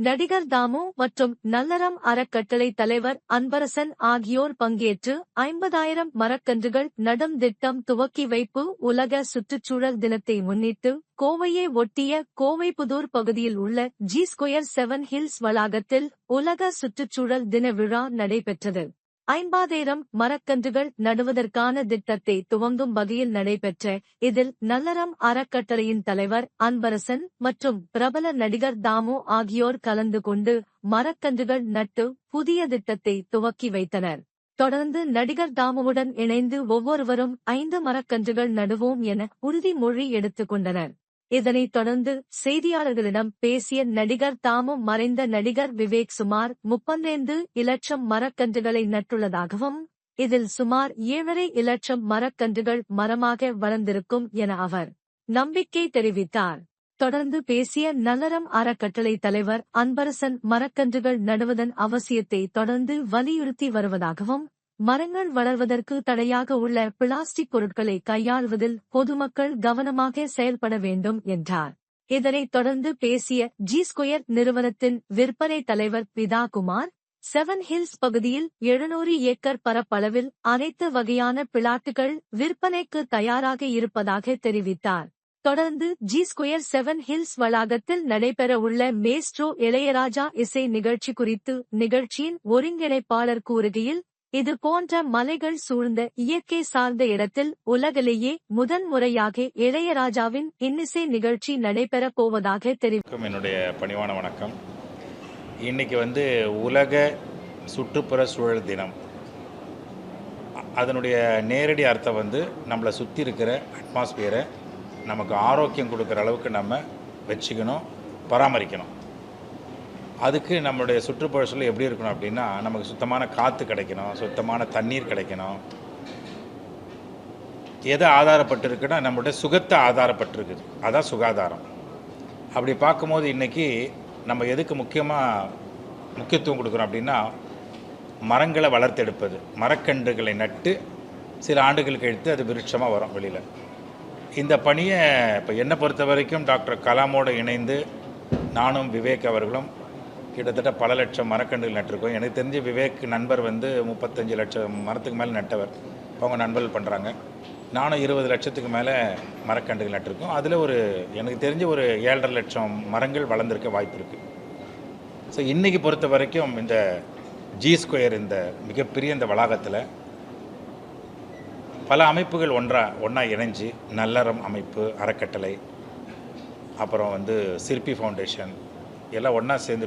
நடிகர் தாமு மற்றும் நல்லறம் அறக்கட்டளை தலைவர் அன்பரசன் ஆகியோர் பங்கேற்று ஐம்பதாயிரம் மரக்கன்றுகள் நடும் திட்டம் துவக்கி வைப்பு உலக சுற்றுச்சூழல் தினத்தை முன்னிட்டு கோவையை ஒட்டிய கோவைப்புதூர் பகுதியில் உள்ள ஜி ஸ்கொயர் செவன் ஹில்ஸ் வளாகத்தில் உலக சுற்றுச்சூழல் தின விழா நடைபெற்றது. ஐம்பாதேரம் மரக்கன்றுகள் நடுவதற்கான திட்டத்தை துவங்கும் வகையில் நடைபெற்ற இதில் நல்லறம் அறக்கட்டளையின் தலைவர் அன்பரசன் மற்றும் பிரபல நடிகர் தாமு ஆகியோர் கலந்து கொண்டு மரக்கன்றுகள் நட்டு புதிய திட்டத்தை துவக்கி வைத்தனர். தொடர்ந்து நடிகர் தாமுவுடன் இணைந்து ஒவ்வொருவரும் ஐந்து மரக்கன்றுகள் நடுவோம் என உறுதிமொழி எடுத்துக் கொண்டனர். இதனைத் தொடர்ந்து செய்தியாளர்களிடம் பேசிய நடிகர் தாமும் மறைந்த நடிகர் விவேக் சுமார் முப்பத்தைந்து இலட்சம் மரக்கன்றுகளை நட்டுள்ளதாகவும் இதில் சுமார் ஏழரை இலட்சம் மரக்கன்றுகள் மரமாக வளர்ந்திருக்கும் என அவர் நம்பிக்கை தெரிவித்தார். தொடர்ந்து பேசிய நலரம் அறக்கட்டளை தலைவர் அன்பரசன் மரக்கன்றுகள் நடுவதன் அவசியத்தை தொடர்ந்து வலியுறுத்தி வருவதாகவும் மரங்கள் வளர்வதற்கு தடையாக உள்ள பிளாஸ்டிக் பொருட்களை கையாள்வதில் பொதுமக்கள் கவனமாக செயல்பட வேண்டும் என்றார். இதனைத் தொடர்ந்து பேசிய ஜி ஸ்கொயர் நிறுவனத்தின் விற்பனை தலைவர் பிதா குமார் செவன் ஹில்ஸ் பகுதியில் எழுநூறு ஏக்கர் பரப்பளவில் அனைத்து வகையான பிளாட்டுகள் விற்பனைக்கு தயாராக இருப்பதாக தெரிவித்தார். தொடர்ந்து ஜி ஸ்கொயர் செவன் ஹில்ஸ் வளாகத்தில் நடைபெற உள்ள மேஸ்ட்ரோ இளையராஜா இசை நிகழ்ச்சி குறித்து நிகழ்ச்சியின் ஒருங்கிணைப்பாளர் கூறுகையில் இது போன்ற மலைகள் சூழ்ந்த இயற்கை சார்ந்த இடத்தில் உலகிலேயே முதன் முறையாக இளையராஜாவின் இன்னிசை நிகழ்ச்சி நடைபெறப் போவதாக தெரிவிக்கும் என்னுடைய பணிவான வணக்கம். இன்னைக்கு வந்து உலக சுற்றுப்புற சூழல் தினம். அதனுடைய நேரடி அர்த்தம் வந்து நம்மளை சுற்றி இருக்கிற அட்மாஸ்பியரை நமக்கு ஆரோக்கியம் கொடுக்குற அளவுக்கு நம்ம வச்சுக்கணும் பராமரிக்கணும். அதுக்கு நம்மளுடைய சுற்றுப்புறச்சூழல் எப்படி இருக்கணும் அப்படின்னா நமக்கு சுத்தமான காற்று கிடைக்கணும் சுத்தமான தண்ணீர் கிடைக்கணும். எதை ஆதாரப்பட்டிருக்குன்னா நம்மளுடைய சுகத்தை ஆதாரப்பட்டிருக்குது. அதான் சுகாதாரம். அப்படி பார்க்கும்போது இன்றைக்கி நம்ம எதுக்கு முக்கியமாக முக்கியத்துவம் கொடுக்குறோம் அப்படின்னா மரங்களை வளர்த்தெடுப்பது. மரக்கன்றுகளை நட்டு சில ஆண்டுகள் கழித்து அது விருட்சமாக வரும் வெளியில். இந்த பணியை இப்போ என்னை பொறுத்த வரைக்கும் டாக்டர் கலாமோடு இணைந்து நானும் விவேக் அவர்களும் கிட்டத்தட்ட பல லட்சம் மரக்கன்றுகள் நட்டிருக்கோம். எனக்கு தெரிஞ்ச விவேக் நண்பர் வந்து முப்பத்தஞ்சு லட்சம் மரத்துக்கு மேலே நட்டவர். அவங்க நண்பர்கள் பண்ணுறாங்க நானும் இருபது லட்சத்துக்கு மேலே மரக்கன்றுகள் நட்டிருக்கோம். அதில் ஒரு எனக்கு தெரிஞ்ச ஒரு ஏழரை லட்சம் மரங்கள் வளர்ந்துருக்க வாய்ப்பு இருக்குது ஸோ இன்றைக்கி பொறுத்த வரைக்கும் இந்த ஜி ஸ்கொயர் இந்த மிகப்பெரிய இந்த வளாகத்தில் பல அமைப்புகள் ஒன்றா ஒன்றா இணைஞ்சு நல்லறம் அமைப்பு அறக்கட்டளை அப்புறம் வந்து சிற்பி ஃபவுண்டேஷன் எல்லாம் ஒன்றா சேர்ந்து